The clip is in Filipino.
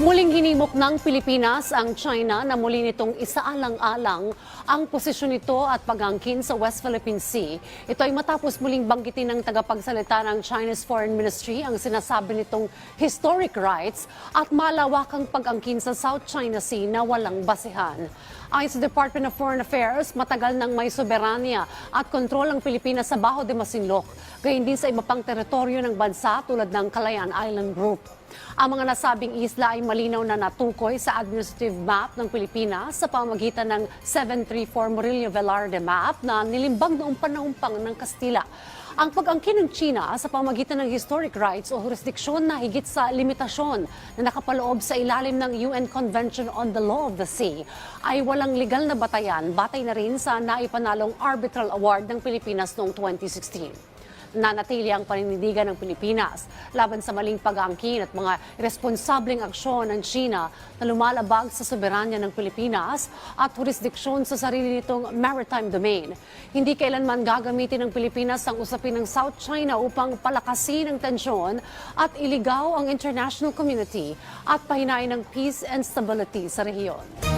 Muling hinimok ng Pilipinas ang China na muli nitong isaalang-alang ang posisyon nito at pag-angkin sa West Philippine Sea. Ito ay matapos muling banggitin ng tagapagsalita ng Chinese Foreign Ministry ang sinasabi nitong historic rights at malawakang pag-angkin sa South China Sea na walang basehan. Ayon sa Department of Foreign Affairs, matagal nang may soberanya at kontrol ang Pilipinas sa Baho de Masinloc, gayon din sa iba pang teritoryo ng bansa tulad ng Calayan Island Group. Ang mga nasabing isla ay malinaw na natukoy sa administrative map ng Pilipinas sa pamagitan ng 734 Murillo Velarde map na nilimbag noong panahon ng Kastila. Ang pag-angkin ng China sa pamagitan ng historic rights o jurisdiksyon na higit sa limitasyon na nakapaloob sa ilalim ng UN Convention on the Law of the Sea ay walang legal na batayan batay na rin sa naipanalong arbitral award ng Pilipinas noong 2016 nanatili ang paninindigan ng Pilipinas laban sa maling pag-aangkin at mga responsableng aksyon ng China na lumalabag sa soberanya ng Pilipinas at jurisdiksyon sa sarili nitong maritime domain. Hindi kailanman gagamitin ng Pilipinas ang usapin ng South China upang palakasin ang tensyon at iligaw ang international community at pahinain ng peace and stability sa rehiyon.